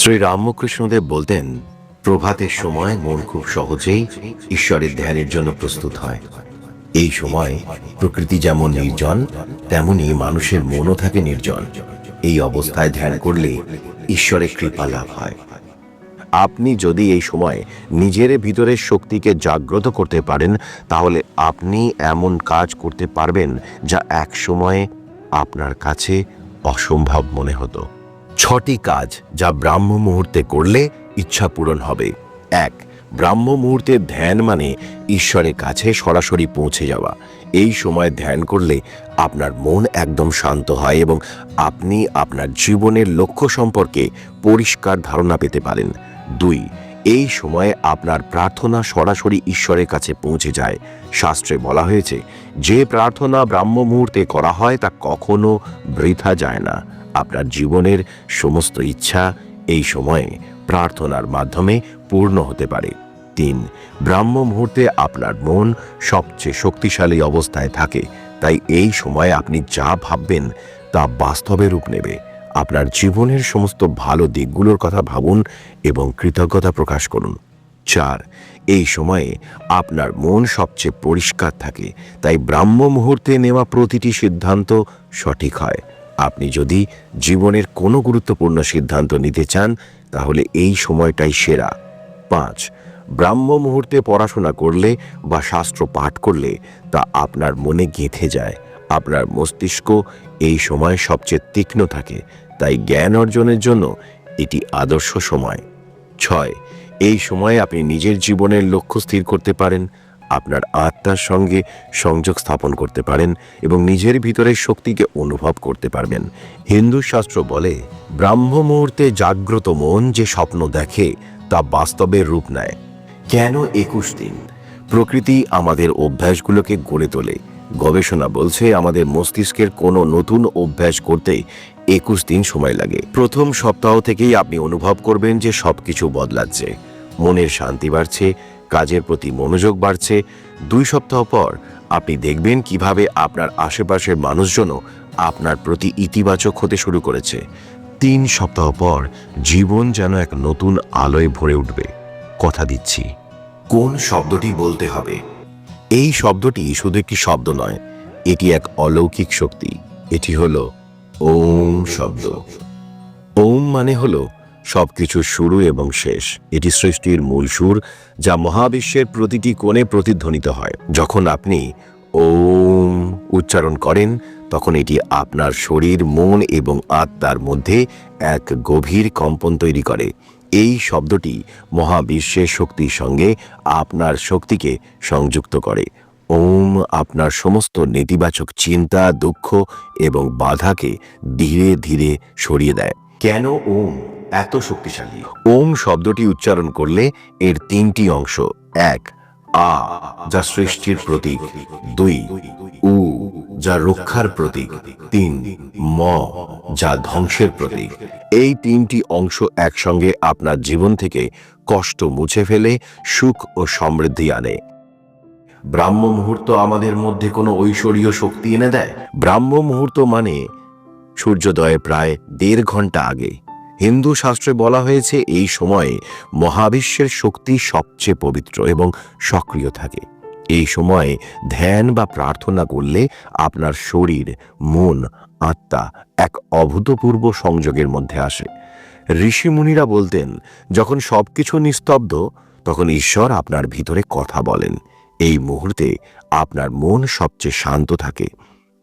শ্রী রামকৃষ্ণদেব বলতেন, প্রভাতের সময় মন খুব সহজেই ঈশ্বরের ধ্যানের জন্য প্রস্তুত হয়। এই সময় প্রকৃতি যেমন নির্জন, তেমনি মানুষের মনও থাকে নির্জন। এই অবস্থায় ধ্যান করলে ঈশ্বরের কৃপা লাভ হয়। আপনি যদি এই সময় নিজের ভিতরের শক্তিকে জাগ্রত করতে পারেন, তাহলে আপনি এমন কাজ করতে পারবেন যা এক সময়ে আপনার কাছে অসম্ভব মনে হতো। ছটি কাজ যা ব্রাহ্ম মুহূর্তে করলে ইচ্ছা পূরণ হবে। এক, ব্রাহ্ম মুহূর্তের ধ্যান মানে ঈশ্বরের কাছে সরাসরি পৌঁছে যাওয়া। এই সময় ধ্যান করলে আপনার মন একদম শান্ত হয় এবং আপনি আপনার জীবনের লক্ষ্য সম্পর্কে পরিষ্কার ধারণা পেতে পারেন। দুই, এই সময়ে আপনার প্রার্থনা সরাসরি ঈশ্বরের কাছে পৌঁছে যায়। শাস্ত্রে বলা হয়েছে, যে প্রার্থনা ব্রাহ্ম মুহূর্তে করা হয় তা কখনো বৃথা যায় না। আপনার জীবনের সমস্ত ইচ্ছা এই সময়ে প্রার্থনার মাধ্যমে পূর্ণ হতে পারে। তিন, ব্রাহ্ম মুহূর্তে আপনার মন সবচেয়ে শক্তিশালী অবস্থায় থাকে। তাই এই সময়ে আপনি যা ভাববেন তা বাস্তবে রূপ নেবে। আপনার জীবনের সমস্ত ভালো দিকগুলোর কথা ভাবুন এবং কৃতজ্ঞতা প্রকাশ করুন। চার, এই সময়ে আপনার মন সবচেয়ে পরিষ্কার থাকে। তাই ব্রাহ্ম মুহূর্তে নেওয়া প্রতিটি সিদ্ধান্ত সঠিক হয়। আপনি যদি জীবনের কোনো গুরুত্বপূর্ণ সিদ্ধান্ত নিতে চান, তাহলে এই সময়টাই সেরা। পাঁচ, ব্রাহ্ম মুহূর্তে পড়াশোনা করলে বা শাস্ত্র পাঠ করলে তা আপনার মনে গেঁথে যায়। আপনার মস্তিষ্ক এই সময় সবচেয়ে তীক্ষ্ণ থাকে, তাই জ্ঞান অর্জনের জন্য এটি আদর্শ সময়। ছয়, এই সময়ে আপনি নিজের জীবনের লক্ষ্য স্থির করতে পারেন। আপনার আত্মার সঙ্গে সংযোগ স্থাপন করতে পারেন এবং নিজের ভিতরের শক্তিকে অনুভব করতে পারবেন। হিন্দু শাস্ত্র বলে, ব্রাহ্ম মুহূর্তে জাগ্রত মন যে স্বপ্ন দেখে, তা বাস্তবের রূপ নেয়। কেন একুশ দিন? প্রকৃতি আমাদের অভ্যাসগুলোকে গড়ে তোলে। গবেষণা বলছে, আমাদের মস্তিষ্কের কোনো নতুন অভ্যাস করতে একুশ দিন সময় লাগে। প্রথম সপ্তাহ থেকেই আপনি অনুভব করবেন যে সবকিছু বদলাচ্ছে। মনের শান্তি বাড়ছে কাজের প্রতি মনোযোগ বাড়ছে, দুই সপ্তাহ পর আপনি দেখবেন কীভাবে আপনার আশেপাশের মানুষজনও আপনার প্রতি ইতিবাচক হতে শুরু করেছে। তিন সপ্তাহ পর জীবন যেন এক নতুন আলোয় ভরে উঠবে। কথা দিচ্ছি। কোন শব্দটি বলতে হবে? এই শব্দটি শুধু একটি শব্দ নয়, এটি এক অলৌকিক শক্তি। এটি হলো ওম শব্দ। ওম মানে হলো সবকিছুর শুরু এবং শেষ। এটি সৃষ্টির মূল সুর, যা মহাবিশ্বের প্রতিটি কোণে প্রতিধ্বনিত হয়। যখন আপনি ওম উচ্চারণ করেন, তখন এটি আপনার শরীর, মন এবং আত্মার মধ্যে এক গভীর কম্পন তৈরি করে। এই শব্দটি মহাবিশ্বের শক্তির সঙ্গে আপনার শক্তিকে সংযুক্ত করে। ওম আপনার সমস্ত নেতিবাচক চিন্তা, দুঃখ এবং বাধাকে ধীরে ধীরে সরিয়ে দেয়। কেন ওম? এত শক্তিশালী। ওম শব্দটি উচ্চারণ করলে এর তিনটি অংশ, এক, আ, যা সৃষ্টির প্রতীক, দুই, উ, যা রক্ষার প্রতীক, তিন, ম, যা ধ্বংসের প্রতীক। এই তিনটি অংশ একসঙ্গে আপনার জীবন থেকে কষ্ট মুছে ফেলে, সুখ ও সমৃদ্ধি আনে। ব্রাহ্ম মুহূর্ত আমাদের মধ্যে কোনো ঐশ্বরীয় শক্তি এনে দেয়? ব্রাহ্ম মুহূর্ত মানে সূর্যোদয়ের প্রায় দেড় ঘণ্টা আগে। হিন্দু শাস্ত্রে বলা হয়েছে, এই সময়ে মহাবিশ্বের শক্তি সবচেয়ে পবিত্র এবং সক্রিয় থাকে। এই সময়ে ধ্যান বা প্রার্থনা করলে আপনার শরীর, মন, আত্মা এক অভূতপূর্ব সংযোগের মধ্যে আসে। ঋষিমুনিরা বলতেন, যখন সবকিছু নিস্তব্ধ, তখন ঈশ্বর আপনার ভিতরে কথা বলেন। এই মুহূর্তে আপনার মন সবচেয়ে শান্ত থাকে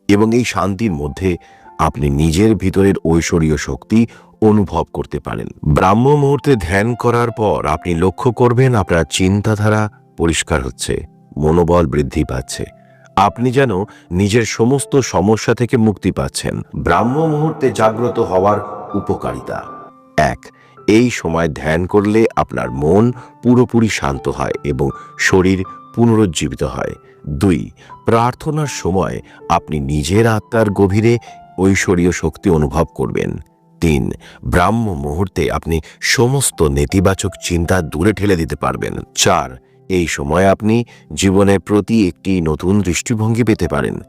এবং এই শান্তির মধ্যে আপনি নিজের ভিতরের ঐশ্বরীয় শক্তি অনুভব করতে পারেন। ব্রাহ্ম মুহূর্তে ধ্যান করার পর আপনি লক্ষ্য করবেন আপনার চিন্তাধারা পরিষ্কার হচ্ছে, মনোবল বৃদ্ধি পাচ্ছে। আপনি যেন নিজের সমস্ত সমস্যা থেকে মুক্তি পাচ্ছেন। ব্রাহ্ম মুহূর্তে জাগ্রত হওয়ার উপকারিতা। এক, এই সময় ধ্যান করলে আপনার মন পুরোপুরি শান্ত হয় এবং শরীর পুনরুজ্জীবিত হয়। দুই, প্রার্থনার সময় আপনি নিজের আত্মার গভীরে ঐশ্বরীয় শক্তি অনুভব করবেন। তিন ব্রাহ্ম মুহূর্তে আপনি সমস্ত নেতিবাচক চিন্তা দূরে ঠেলে দিতে পারবেন। চার, এই সময় আপনি জীবনের প্রতি একটি নতুন দৃষ্টিভঙ্গি পেতে পারেন।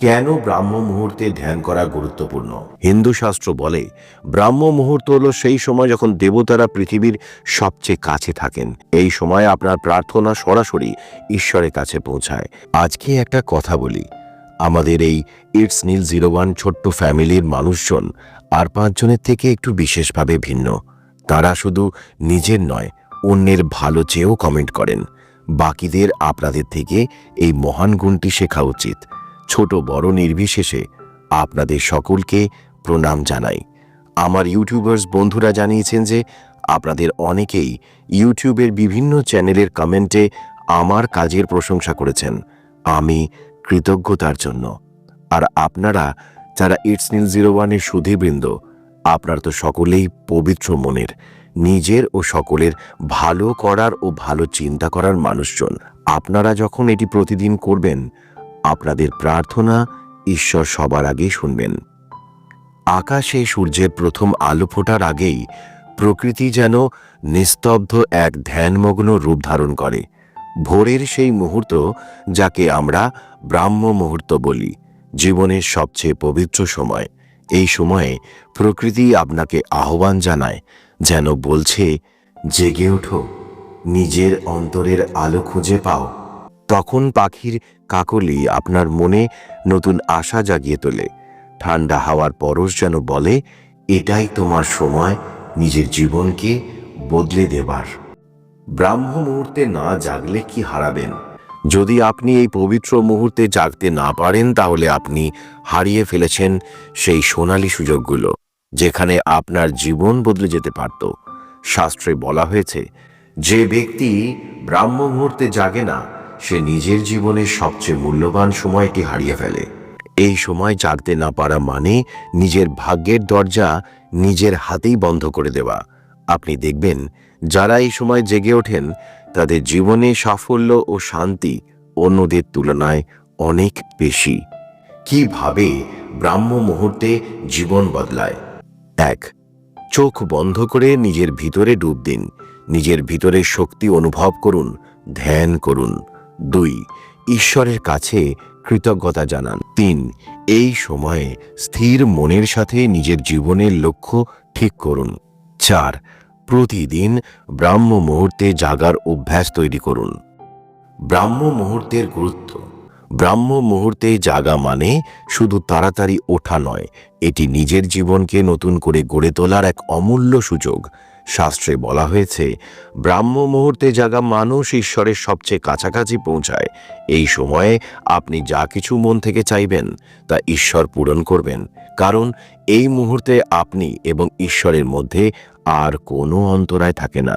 কেন ব্রাহ্ম মুহূর্তে ধ্যান করা গুরুত্বপূর্ণ? হিন্দু শাস্ত্র বলে, ব্রাহ্ম মুহূর্ত হলো সেই সময় যখন দেবতারা পৃথিবীর সবচেয়ে কাছে থাকেন। এই সময় আপনার প্রার্থনা সরাসরি ঈশ্বরের কাছে পৌঁছায়। আজকে একটা কথা বলি। আমাদের এই ইটস নীল জিরো ওয়ান ছোট্ট ফ্যামিলির মানুষজন আর পাঁচজনের থেকে একটু বিশেষভাবে ভিন্ন। তারা শুধু নিজের নয়, অন্যের ভালো চেয়েও কমেন্ট করেন। বাকিদের আপনাদের থেকে এই মহান গুণটি শেখা উচিত। ছোট, বড়, নির্বিশেষে আপনাদের সকলকে প্রণাম জানাই। আমার ইউটিউবার্স বন্ধুরা জানিয়েছেন যে, আপনাদের অনেকেই ইউটিউবের বিভিন্ন চ্যানেলের কমেন্টে আমার কাজের প্রশংসা করেছেন। আমি কৃতজ্ঞতার জন্য। আর আপনারা যারা ইটস নীল জিরো ওয়ানের সুধীবৃন্দ, আপনার তো সকলেই পবিত্র মনের, নিজের ও সকলের ভালো করার ও ভালো চিন্তা করার মানুষজন। আপনারা যখন এটি প্রতিদিন করবেন, আপনাদের প্রার্থনা ঈশ্বর সবার আগে শুনবেন। আকাশে সূর্যের প্রথম আলো ফোটার আগেই প্রকৃতি যেন নিস্তব্ধ এক ধ্যানমগ্ন রূপ ধারণ করে। ভোরের সেই মুহূর্ত যাকে আমরা ব্রাহ্ম মুহূর্ত বলি। জীবনের সবচেয়ে পবিত্র সময়। এই সময়ে প্রকৃতি আপনাকে আহ্বান জানায়, যেন বলছে, জেগে ওঠো, নিজের অন্তরের আলো খুঁজে পাও। তখন পাখির কাকলি আপনার মনে নতুন আশা জাগিয়ে তোলে। ঠান্ডা হাওয়ার পরশ যেন বলে, এটাই তোমার সময়, নিজের জীবনকে বদলে দেবার। ব্রাহ্ম মুহূর্তে না জাগলে কি হারাবেন? যদি আপনি এই পবিত্র মুহূর্তে জাগতে না পারেন, তাহলে আপনি হারিয়ে ফেলেছেন সেই সোনালী সুযোগগুলো, যেখানে আপনার জীবন বদলে যেতে পারত। শাস্ত্রে বলা হয়েছে, যে ব্যক্তি ব্রাহ্ম মুহূর্তে জাগে না, সে নিজের জীবনের সবচেয়ে মূল্যবান সময়টি হারিয়ে ফেলে। এই সময় জাগতে না পারা মানে নিজের ভাগ্যের দরজা নিজের হাতেই বন্ধ করে দেওয়া। আপনি দেখবেন, যারা এই সময় জেগে ওঠেন তাদের জীবনে সাফল্য ও শান্তি অন্যদের তুলনায় অনেক বেশি। কীভাবে ব্রাহ্ম মুহূর্তে জীবন বদলায়? এক, চোখ বন্ধ করে নিজের ভিতরে ডুব দিন। নিজের ভিতরে শক্তি অনুভব করুন, ধ্যান করুন। দুই, ঈশ্বরের কাছে কৃতজ্ঞতা জানান। তিন, এই সময়ে স্থির মনের সাথে নিজের জীবনের লক্ষ্য ঠিক করুন। চার প্রতিদিন ব্রাহ্ম মুহূর্তে জাগার অভ্যাস তৈরি করুন। ব্রাহ্ম মুহূর্তের গুরুত্ব। ব্রাহ্ম মুহূর্তে জাগা মানে শুধু তাড়াতাড়ি ওঠা নয়, এটি নিজের জীবনকে নতুন করে গড়ে তোলার এক অমূল্য সুযোগ। শাস্ত্রে বলা হয়েছে, ব্রাহ্ম মুহূর্তে জাগা মানুষ ঈশ্বরের সবচেয়ে কাছাকাছি পৌঁছায়। এই সময়ে আপনি যা কিছু মন থেকে চাইবেন, তা ঈশ্বর পূরণ করবেন। কারণ এই মুহূর্তে আপনি এবং ঈশ্বরের মধ্যে আর কোনো অন্তরায় থাকে না।